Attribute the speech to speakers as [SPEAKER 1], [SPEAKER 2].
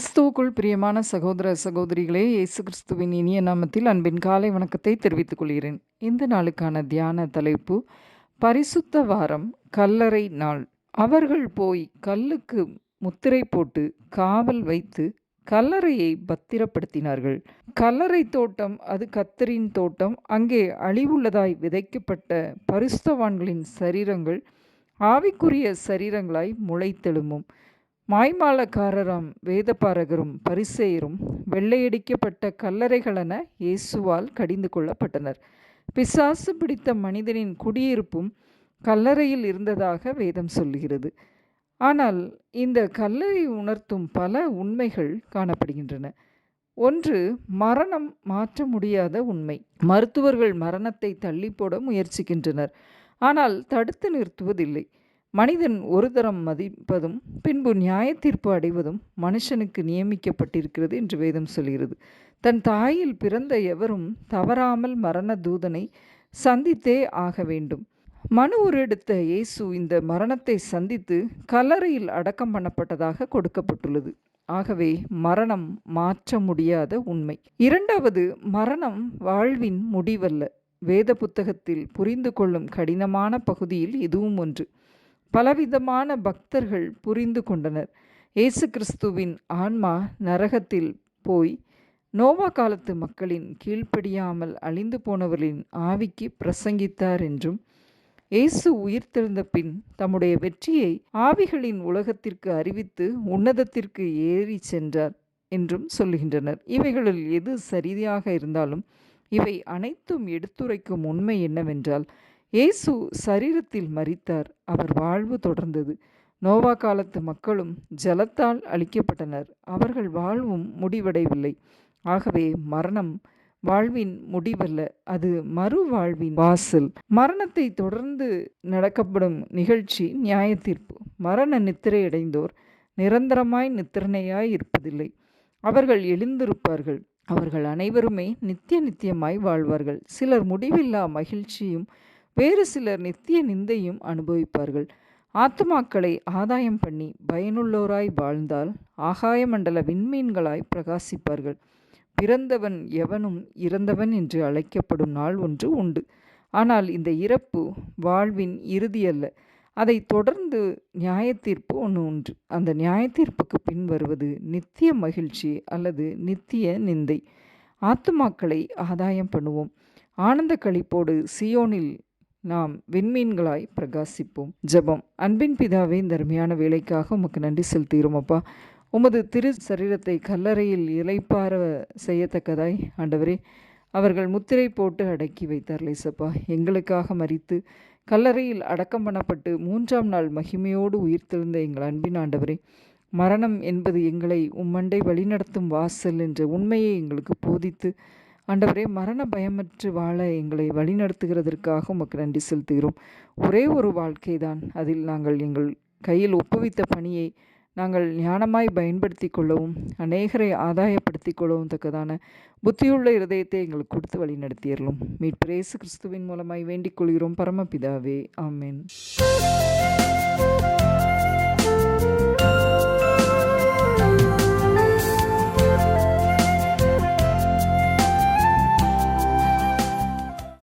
[SPEAKER 1] கிறிஸ்துவுக்குள் பிரியமான சகோதர சகோதரிகளே இயேசு கிறிஸ்துவின் இனிய நாமத்தில் அன்பின் காலை வணக்கத்தை தெரிவித்துக் கொள்கிறேன். இந்த நாளுக்கான தியான தலைப்பு பரிசுத்த வாரம் கல்லறை நாள். அவர்கள் போய் கல்லுக்கு முத்திரை போட்டு காவல் வைத்து கல்லறையை பத்திரப்படுத்தினார்கள். கல்லறை தோட்டம் அது கத்தரின் தோட்டம். அங்கே அழிவுள்ளதாய் விதைக்கப்பட்ட பரிசுத்தவான்களின் சரீரங்கள் ஆவிக்குரிய சரீரங்களாய் முளைத்தெழுமும் மாய்மாலக்காரராம் வேதபாரகரும் பரிசேயரும் வெள்ளையடிக்கப்பட்ட கல்லறைகளென இயேசுவால் கடிந்து கொள்ளப்பட்டனர். பிசாசு பிடித்த மனிதனின் குடியிருப்பும் கல்லறையில் இருந்ததாக வேதம் சொல்லுகிறது. ஆனால் இந்த கல்லறை உணர்த்தும் பல உண்மைகள் காணப்படுகின்றன. ஒன்று மரணம் மாற்ற முடியாத உண்மை. மருத்துவர்கள் மரணத்தை தள்ளி போட முயற்சிக்கின்றனர். ஆனால் தடுத்து நிறுத்துவதில்லை. மனிதன் ஒரு தரம் மதிப்பதும் பின்பு நியாய தீர்ப்பு அடைவதும் மனுஷனுக்கு நியமிக்கப்பட்டிருக்கிறது என்று வேதம் சொல்கிறது. தன் தாயில் பிறந்த எவரும் தவறாமல் மரண தூதனை சந்தித்தே ஆக வேண்டும். மனு எடுத்த இயேசு இந்த மரணத்தை சந்தித்து கல்லறையில் அடக்கம் பண்ணப்பட்டதாக கொடுக்கப்பட்டுள்ளது. ஆகவே மரணம் மாற்ற முடியாத உண்மை. இரண்டாவது மரணம் வாழ்வின் முடிவல்ல. வேத புத்தகத்தில் புரிந்து கொள்ளும் கடினமான பகுதியில் இதுவும் ஒன்று. பலவிதமான பக்தர்கள் புரிந்து கொண்டனர். இயேசு கிறிஸ்துவின் ஆன்மா நரகத்தில் போய் நோவா காலத்து மக்களின் கீழ்ப்படியாமல் அழிந்து போனவர்களின் ஆவிக்கு பிரசங்கித்தார் என்றும் இயேசு உயிர்த்தெழுந்த பின் தம்முடைய வெற்றியை ஆவிகளின் உலகத்திற்கு அறிவித்து உன்னதத்திற்கு ஏறி சென்றார் என்றும் சொல்லுகின்றனர். இவைகளில் எது சரியாக இருந்தாலும் இவை அனைத்தும் எடுத்துரைக்கும் உண்மை என்னவென்றால் இயேசு சரீரத்தில் மறித்தார் அவர் வாழ்வு தொடர்ந்தது. நோவா காலத்து மக்களும் ஜலத்தால் அழிக்கப்பட்டனர். அவர்கள் வாழ்வும் முடிவடையவில்லை. ஆகவே மரணம் வாழ்வின் முடிவல்ல. அது மறு வாழ்வின் வாசல். மரணத்தை தொடர்ந்து நடக்கப்படும் நிகழ்ச்சி நியாய தீர்ப்பு. மரண நித்திரை அடைந்தோர் நிரந்தரமாய் நித்திரணையாய் இருப்பதில்லை. அவர்கள் எழுந்திருப்பார்கள். அவர்கள் அனைவருமே நித்திய நித்தியமாய் வாழ்வார்கள். சிலர் முடிவில்லா மகிழ்ச்சியும் வேறு சிலர் நித்திய நிந்தையும் அனுபவிப்பார்கள். ஆத்துமாக்களை ஆதாயம் பண்ணி பயனுள்ளோராய் வாழ்ந்தால் ஆகாய மண்டல விண்மீன்களாய் பிரகாசிப்பார்கள். பிறந்தவன் எவனும் இறந்தவன் என்று அழைக்கப்படும் நாள் ஒன்று உண்டு. ஆனால் இந்த இறப்பு வாழ்வின் இறுதி அல்ல. அதை தொடர்ந்து நியாயத்தீர்ப்பு ஒன்று உண்டு. அந்த நியாயத்தீர்ப்புக்கு பின் வருவது நித்திய மகிழ்ச்சி அல்லது நித்திய நிந்தை. ஆத்துமாக்களை ஆதாயம் பண்ணுவோம். ஆனந்த கழிப்போடு சியோனில் நாம் விண்மீன்களாய் பிரகாசிப்போம். ஜபம். அன்பின் பிதாவே இந்த அருமையான வேலைக்காக உமக்கு நன்றி செலுத்துகிறோம் அப்பா. உமது திரு சரீரத்தை கல்லறையில் இலைப்பார செய்யத்தக்கதாய் ஆண்டவரே. அவர்கள் முத்திரை போட்டு அடக்கி வைத்தார் லேசப்பா எங்களுக்காக மறித்து கல்லறையில் அடக்கம் பண்ணப்பட்டு மூன்றாம் நாள் மகிமையோடு உயிர்த்தெழுந்த எங்கள் அன்பின் ஆண்டவரே. மரணம் என்பது எங்களை உம்மண்டை வழிநடத்தும் வாசல் என்ற உண்மையை எங்களுக்கு போதித்து ஆண்டவரே மரண பயமற்று வாழ எங்களை வழிநடத்துகிறதற்காக உமக்கு நன்றி செலுத்துகிறோம். ஒரே ஒரு வாழ்க்கை தான் அதில் நாங்கள் எங்கள் கையில் ஒப்புவித்த பணியை நாங்கள் ஞானமாய் பயன்படுத்தி கொள்ளவும் அநேகரை ஆதாயப்படுத்தி கொள்ளவும் தக்கதான புத்தியுள்ள இருதயத்தை எங்களுக்கு கொடுத்து வழி நடத்தியறலும் மீட்பிரேசு கிறிஸ்துவின் மூலமாய் வேண்டிக் கொள்கிறோம். பரமபிதாவே ஆமேன்.